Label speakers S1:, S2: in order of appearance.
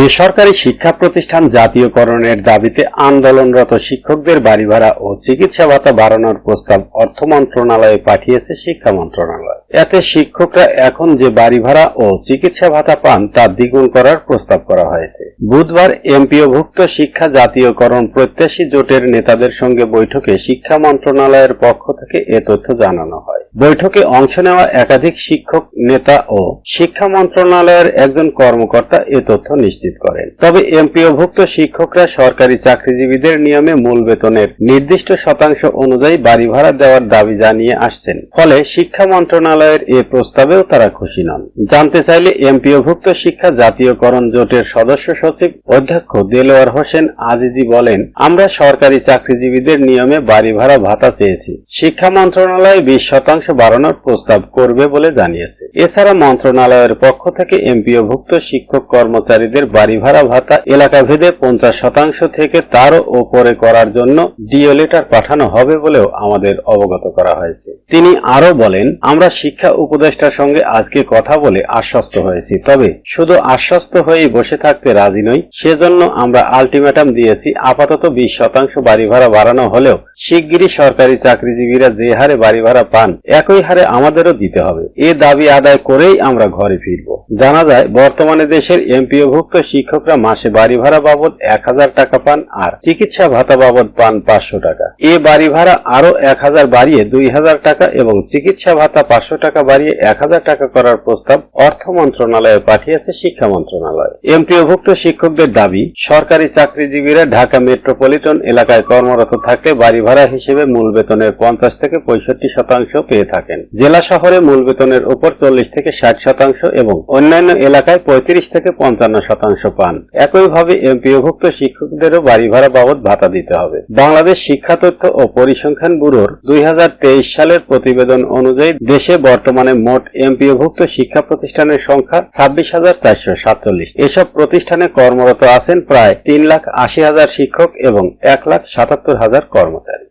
S1: বেসরকারি শিক্ষা প্রতিষ্ঠান জাতীয়করণের দাবিতে আন্দোলনরত শিক্ষকদের বাড়ি ভাড়া ও চিকিৎসা ভাতা বাড়ানোর প্রস্তাব অর্থ মন্ত্রণালয়ে পাঠিয়েছে শিক্ষা মন্ত্রণালয়। এতে শিক্ষকরা এখন যে বাড়ি ভাড়া ও চিকিৎসা ভাতা পান তা দ্বিগুণ করার প্রস্তাব করা হয়েছে। বুধবার এমপিওভুক্ত শিক্ষা জাতীয়করণ প্রত্যাশী জোটের নেতাদের সঙ্গে বৈঠকে শিক্ষা মন্ত্রণালয়ের পক্ষ থেকে এ তথ্য জানানো হয়। বৈঠকে অংশ নেওয়া একাধিক শিক্ষক, নেতা ও শিক্ষা মন্ত্রণালয়ের একজন কর্মকর্তা এ তথ্য নিশ্চিত করেন। তবে এমপিওভুক্ত শিক্ষকরা সরকারি চাকরিজীবীদের নিয়মে মূল বেতনের নির্দিষ্ট শতাংশ অনুযায়ী বাড়ি ভাড়া দেওয়ার দাবি জানিয়ে আসছেন। ফলে শিক্ষা মন্ত্রণালয়ের এ প্রস্তাবেও তারা খুশি নন। জানতে চাইলে এমপিওভুক্ত শিক্ষা জাতীয়করণ জোটের সদস্য সচিব অধ্যক্ষ দেলোয়ার হোসেন আজিজি বলেন, আমরা সরকারি চাকরিজীবীদের নিয়মে বাড়ি ভাড়া ভাতা চেয়েছি। শিক্ষা মন্ত্রণালয় বিশ শতাংশ বাড়ানোর প্রস্তাব করবে বলে জানিয়েছে। এছাড়া মন্ত্রণালয়ের পক্ষ থেকে এমপিওভুক্ত শিক্ষক কর্মচারীদের বাড়ি ভাড়া ভাতা এলাকা ভেদে পঞ্চাশ শতাংশ থেকে তারও ওপরে করার জন্য ডিও লেটার পাঠানো হবে বলেও আমাদের অবগত করা হয়েছে। তিনি আরও বলেন, আমরা শিক্ষা উপদেষ্টার সঙ্গে আজকে কথা বলে আশ্বস্ত হয়েছি, তবে শুধু আশ্বস্ত হয়েই বসে থাকতে রাজি নই। সেজন্য আমরা আলটিমেটাম দিয়েছি, আপাতত বিশ শতাংশ বাড়ি ভাড়া বাড়ানো হলেও শিগগিরই সরকারি চাকরিজীবীরা যে হারে বাড়ি ভাড়া পান, একই হারে আমাদেরও দিতে হবে। এ দাবি আদায় করেই আমরা ঘরে ফিরব। জানা যায়, বর্তমানে দেশের এমপিওভুক্ত শিক্ষকরা মাসে বাড়ি ভাড়া বাবদ এক হাজার টাকা পান আর চিকিৎসা ভাতা বাবদ পান পাঁচশো টাকা। এ বাড়ি ভাড়া আরও এক হাজার বাড়িয়ে দুই হাজার টাকা এবং চিকিৎসা ভাতা পাঁচশো টাকা বাড়িয়ে এক হাজার টাকা করার প্রস্তাব অর্থ মন্ত্রণালয়ে পাঠিয়েছে শিক্ষা মন্ত্রণালয়। এমপিওভুক্ত শিক্ষকদের দাবি, সরকারি চাকরিজীবীরা ঢাকা মেট্রোপলিটন এলাকায় কর্মরত থাকলে বাড়ি ভাড়া হিসেবে মূল বেতনের পঞ্চাশ থেকে পঁয়ষট্টি শতাংশ পেয়ে থাকেন। জেলা শহরে মূল বেতনের উপর চল্লিশ থেকে ষাট শতাংশ এবং অন্যান্য এলাকায় পঁয়ত্রিশ থেকে পঞ্চান্ন শতাংশ পান। একইভাবে এমপিওভুক্ত শিক্ষকদেরও বাড়ি ভাড়া বাবদ ভাতা দিতে হবে। বাংলাদেশ শিক্ষা তথ্য ও পরিসংখ্যান ব্যুরোর দুই হাজার তেইশ সালের প্রতিবেদন অনুযায়ী দেশে বর্তমানে মোট এমপিওভুক্ত শিক্ষা প্রতিষ্ঠানের সংখ্যা ছাব্বিশ হাজার চারশো সাতচল্লিশ। এসব প্রতিষ্ঠানে কর্মরত আছেন প্রায় তিন লাখ আশি হাজার শিক্ষক এবং এক লাখ সাতাত্তর হাজার কর্মচারী।